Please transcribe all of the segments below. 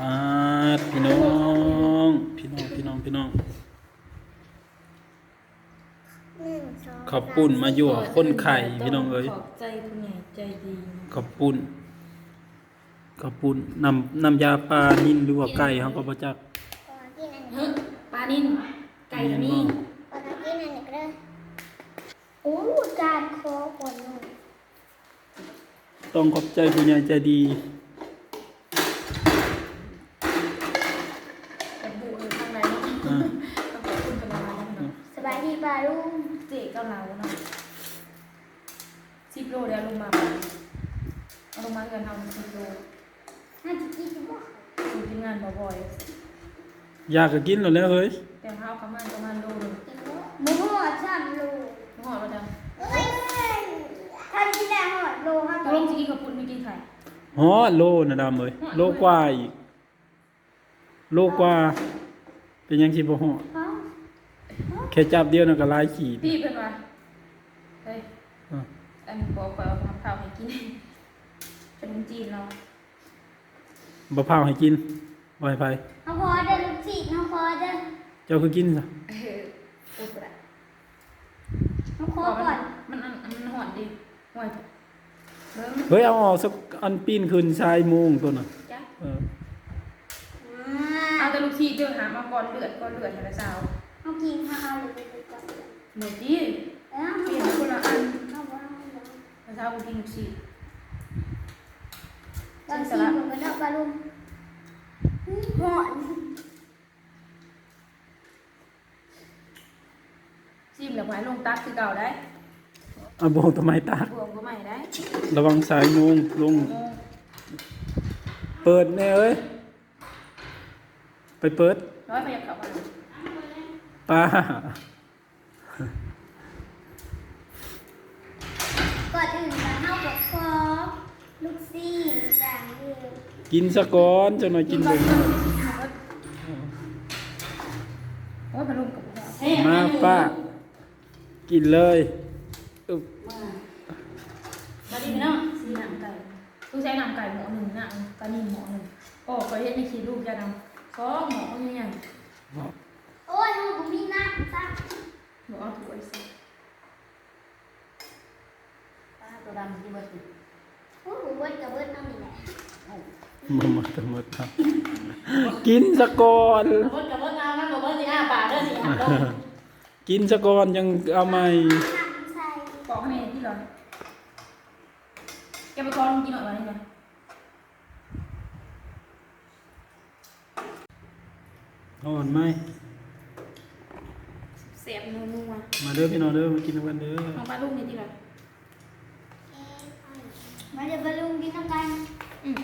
อ่าพี่น้องพี่น้องพี่น้องพี่น้องหนึ่งสองขับปุ่นมาอยู่กับคนไข่พี่น้องเอ้ยขอบใจผู้ใหญ่ใจดีขับปุ่นขับปุ่นนำนำยาปลานิ่นหรือว่าไก่เขาก็บ่จักก่อนที่นั่นเฮ้ยปลานิ่นไก่ก็มีก่อนที่นั่นอีกเด้อโอ้จานโคกวนนู่นต้องขอบใจผู้ใหญ่ใจดี แต่บุอยู่ข้างในเนาะ อ่า ต้องขอบคุณกันมาเนาะ สบายดีป่าลุง เจ๊ก็เราเนาะสิบโลเดี๋ยวลงมาเอาลงมาเงินทำสิบโลน่าจะกินบ่ดูทีมงานบ่อยอยากก็กินแล้วแหล้วเฮ้ยๆแต่ข้าวประมาณประมาณโลหนึงกินบ่หมูหัวสามโลน้องหอดมาจังเอ้ยท่านที่ได้หอดโลห้าตกลงจะกินกับปุ่นไม่กินไข่ฮอดโลนะดำเอ้ยโลกว่าอีก โลกว่า เป็นหยังสิบ่ฮอดเขาแค่จับเดียวน่ะก็หลายขีดพี่เป็นว่าเฮ้ยอะอันบอกไปเอาทำข้าวให้กินเป็นจีนเราบ่พาวให้กินบ่ให้ไปเขาพอเด้อลูกศิษย์เขาพอเด้อเจ้าคือกินซะเออพูดไปละเขาขอก่อนมันมันมันหอนดีห่วยเบิ้งเฮ้ยเอาออกสักอันปีนขึ้นชายโมงตัวน่ะจ้ะเออ เอาแต่ลูกทีเดินหามาก่อนเลือดก่อนเลือดอะไรสาวเขา กินข้าวเลยไปก่อนหมดดีแล้วเปลี่ยนคนละอันเขาบอกว่าแล้วสาวกูกินลูกทีตอนซีผมก็เนาะป่าลุงหอนซีมแล้วไว้ลงตักคือเก่าได้เอาบ่ทำไมตากบวมก็ใหม่ได้ระวังสายโมงลงโมงเปิดแน่เอ้ย ไปเปิดร้อยไปยากเข้ามา ป้า ก่อนอื่นจะเข้ากับคอลูกซี่จางเดียวกินสะก้อนจังหน่อยกินก่อเบิ่นงโอ้ยพลุงกับหัวมาป้า กินเลยอึ๊บสวัสดีพี่น้องซีหนังไก่ตู้ใช้หนังไก่หมอหนึ่งหนังกระนิ่มหมอหนึ่งโอ้ก็เฮ็ดในคีลูกจะนำสองหมอใหญ่ โอ้ยลูกมีหน้าตั้งๆหมอเอาถ้วยสิป้าตัวดำที่มาติดโอ้โหเบิดกับเบิดน้ำนี่แหละมาหมดทั้งหมดครับกินสะก้อนรถกับรถน้ำนะกับรถสี่ห้าบาทเด้อสี่ห้าโลกินสะก้อนยังเอาใหม่น้ำใส่ปอกให้แม่ที่ร้อนแกไปกองกินหน่อยวันนี้นะอ่อนไหมเสีย บนัวนัวมาเด้อพี่น้องเด้อมากินกันเด้อน้องปลาลูกนี่ที่ร้อนมาเดี๋ยวบอลลูนกินน้ำกันอืม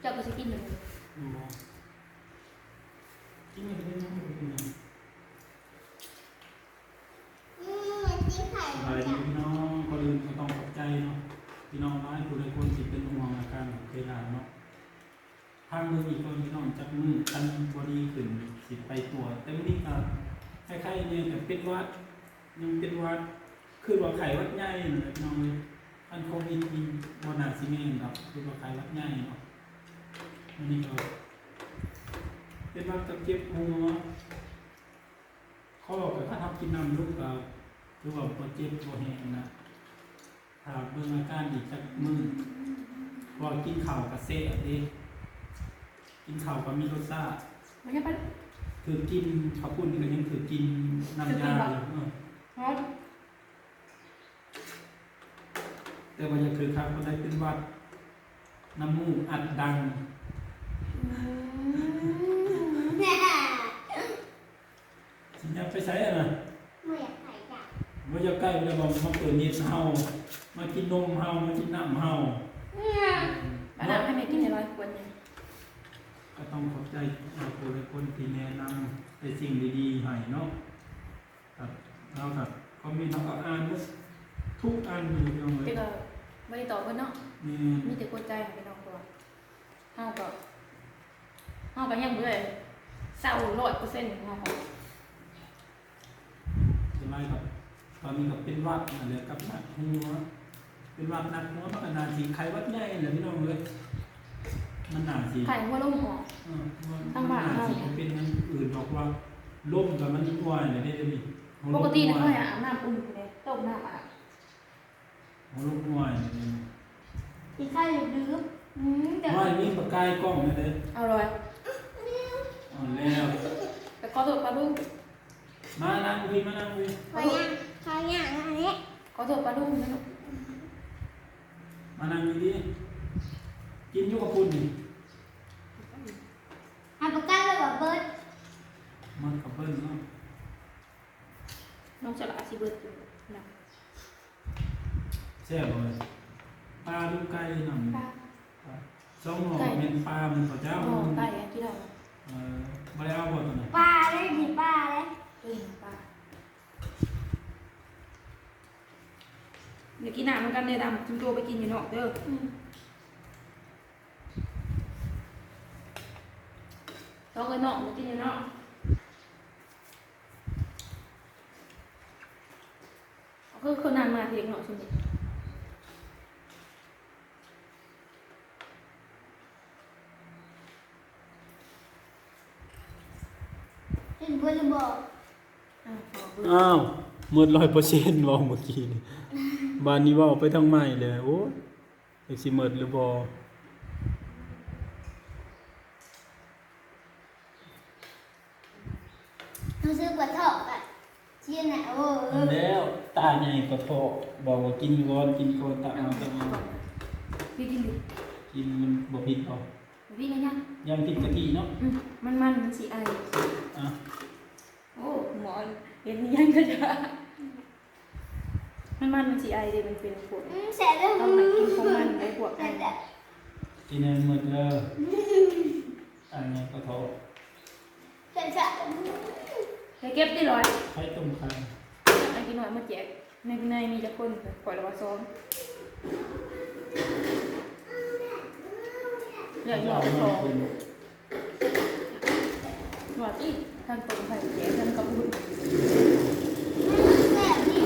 เจ้าก็จะกินอยู่กินกันเด้ออืมจิ้มไข่สบายดีพี่น้องคนอื่นก็ต้องขอบใจเนาะพี่น้องน้อยผู้ใดคนสิเป็นห่วงอาการของเคยหลานเนาะทางมืออีกคนพี่น้องจักมือกันบอดีขึ้น สิไปตรวแต่วันนี้ก็คล้ายๆเนี่ยแต่เป็นวัดยังเป็นวัดคือว่าไข้หวัดใหญ่นั่นแหละพี่น้องเลยอันโควิดมีบนาซิเมนครับคือว่าไข้หวัดใหญ่เนาะอันนี้ก็เป็นวัดกับเจ็บหัวข้อกับถ้าทำกินน้ำลูกก็คือว่าบ่เจ็บบ่แห้งนะถ้าเบิ่งอาการอีกจักมือพอกินข้าวกับเซ่เด้กินข้าวก็มีรสชาติไม่ใช่ปลา คือกินข้าวปุ้นก็ยังคือกินน้ำยาอยู่เออฮอตแต่ว่ายังคือครับก็ได้เป็นหวัดน้ำมูกอัดดังเนี่ยสิอยากไปใช้อะนะไม่อยากไข่จ้ะว่าจะใกล้เลยบอกมาเปิดเน็ตเฮามากินนมเฮามากินน้ำเฮาปลาน้ำให้แม่กินในร้อยคนเนี่ย ก็ต้องขอบใจเราตัวละคนที่แนะนำในสิ่งดีๆให้เนาะครับเราครับก็มีทำกับอ่านทุกอันอยู่เดียวเลเดี๋ยยวก็ไม่ได้ตอบเพิ่นเนาะนี่มีแต่กดใจของพี่น้องตัวเฮาก็เฮาก็ยังบ่ได้เศร้า100%ของเฮาก็จะไล่กับตอนนี้ก็เป็นหวัดอะไรกับหนักหัวเป็นหวัดหนักหัวพัฒนาสีไข้หวัดใหญ่เลยพี่น้องเลย มันหนาสิไข่หัวลงออก เออมันตั้งบ้านหนาเราสิมันเป็นมันอื่นบอกว่าล่มกับมันวายเนี่ยได้เลยปกตินะเขาให้อาบน้ำอุ่นอยู่เลยต้มน้ำอาบหัวล่มวายเนี่ยที่ข้าวอยู่ดื้ออืมเดี๋ยววายมีปากกายกล้องเลยเอาเลยอ่อนแล้ว แต่ขอโทษปลาดุกมานั่งคุยมานั่งคุยเขาย่างเขาย่างอันนี้ขอโทษปลาดุกนะลูกมานั่งดีๆกินอยุกับคุณนี่ อัปปะก้าเลยว่าเบิร์ด มันกับเบิ้ลเนาะ น้องฉลาดสิเบิดอยู่นะแซ่บเลยปลาลูกไก่หนังปลาสองหน่อเป็นปลามันข้าวเจ้า อ๋อไก่อะที่เราเออมาแล้วบ่ตัวไหนปลาเลยดิปลาเลยเอ้ยปลาเดี๋ยวกินน้ำเหมือนกันเลยดำคุณโจไปกินอยู่นอกเด้ออืมเราก็นอกมาเอาคือคนนานมาเพียงหน่อยใช่ไหมเห็นเบิร์ดหรือบอกอ่าขอเบิดอ้าวหมดร้อยเปอร์เซ็นต์ว่าเมื่อกี้นี่บ้านนี้ว่าไปทางใหม่เลย โอ้ยเอกสิหมดหรือบ่รู้สึกว่าถอกอะ เชี่ยน่ะโอ้เออแล้วตาใหญ่ก็โทษบอกว่ากินก่อนกินก่อนตาเอาตาเอาพี่กินดิกินมันบ่ผิดหรอกพี่กันยังยังติดกะทิเนาะอืมมันมันมันสีไออะโอ้หมอเห็นยังก็จะมันมันมันสีไอเลยมันเป็นขวดอืมแสบเลยต้องมากินของมันได้ขวดแสไอบแบบกินให้หมดเด้อตาใหญ่ก็โทษ แสบแบบไปเก็บได้ร้อยไข่ต้มไข่ไอ้กินหน่อยมาแจกในในมีจะคนขวดละว่าซ้อมเหลือหยอดทองกินหยอดอีกท่านตรงไผ่แจกท่านกระพุ้น แสบนี่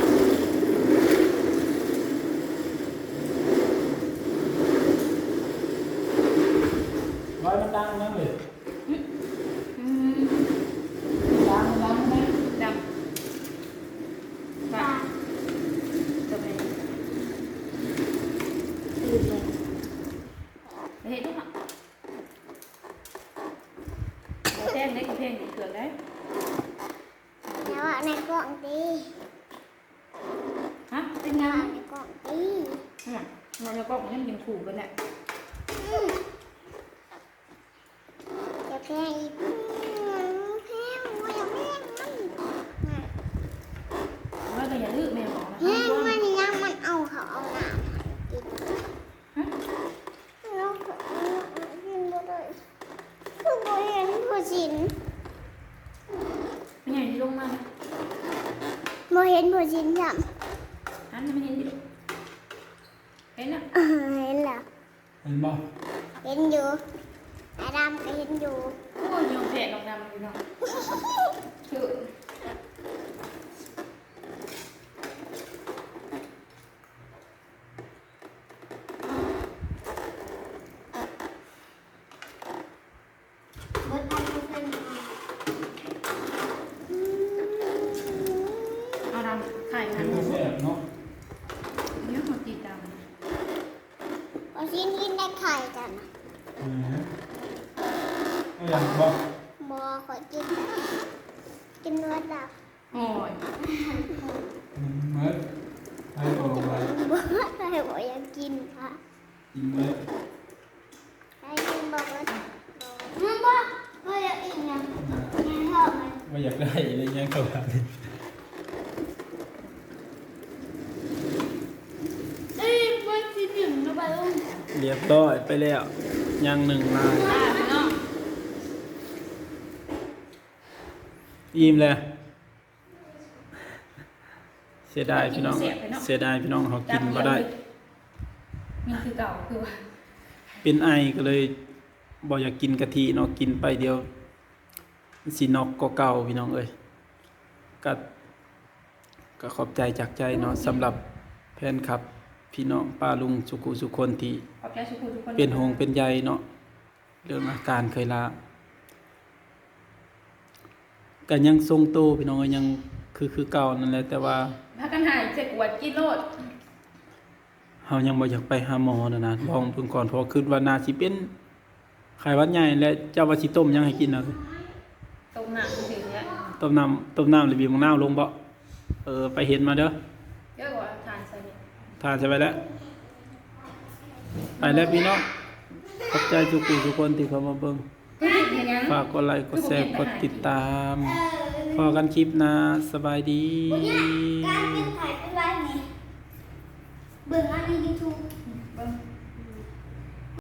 ร้อยมันดังนะเลย อืม ดังดังไหม ดำ ปลา จะไปตื่นเลยไปเห็นทุกอย่างแท่งได้กี่แท่งกี่เกลือได้ แล้วอะในกล่องดี ฮะ เป็นงานในกล่องดี อืม เราจะบอกมันยังขู่กันแหละอืมอย่าแพงอีกอืมแพงว่าอย่าแพงมันว่าแต่อย่าลืมแม่บอกนะแพงมันยังมันเอาเขาเอาหนากินฮะแล้วก็กินบ่ได้คือบ่เห็นผู้สินเป็นไงที่ลงมานะบ่เห็นผู้สินจ้ะอันนี้ไม่เห็นดิ เห็นอะเออเห็นแล้วเห็นบ่เห็นอยู่อาดามก็เห็นอยู่โอ้ยยอมแพ้ลงดำอยู่เนาะคือ เบิดอันนี้เป็น เอาดำไข่ เห็ หั น น บ่แซ่บเนาะ เนื้อหัวตีด เอาชิ้นกินได้ไข่กัน เออเอาอย่างบ่ บอ ขอกินกินเนื้อดับำโอ้ยมันเมิดให้โตไว้บอให้บอกอยากกินค่ะกินเมิดให้กินบอกว่ามันบอกว่าอยากอีกยังยังชอบมันว่าอยากได้อะไรเงี้ยเขาแบบนี้เอ้ยมันกินหนึ่งนะบาลุงเรียบร้อยไปแล้วยังหนึ่งลาย อ่าพี่น้องอิ่มเลยเสียดายพี่น้อง เสียดายพี่น้องเขากินก็ได้นี่คือเก่าคือว่าเป็นไอก็เลยบ่อยากกินกะทิเนาะกินไปเดียวสินอกก็เก่าพี่น้องเอ้ยก็ก็ขอบใจจากใจเนาะสำหรับแฟนคลับ พี่น้องป้าลุงสุขุสุคนที่ขอบใจทุกคนทุกคนเป็นห่วงเป็นใยเนาะเรื่องอาการเคยลา ก็ยังทรงโตวพี่น้องก็ยังคือคือเก่านั่นแหละแต่ว่าพากันหายเจ็กวดกินโลดเฮายังบ่อยากไปหาหมอนะนะลองเพิ่งก่อนเพราะว่าคิดว่าน่าสิเป็นไข้หวัดใหญ่และเจ้าว่าสิต้มหยังให้กินน่ะตรงหนักถึงเนี้ยต้มน้ำต้มน้ำหรือบีบมะนาวลงบ่เออไปเห็นมาเด้อเยอะกว่าทานใส่เนี่ยทานจะไปแล้วไปแล้วพี่น้องขอบใจทุกผู้ทุกคนที่เข้ามาเบิ่งเฮ้ยเห็นยัง ฝากกดไลค์กดแชร์กดติดตามพอกันคลิปหนะสบายดีการเป็นถ่ายเป็นไรนี่เบิ่งอันนี้ยูทูบเบิ่ง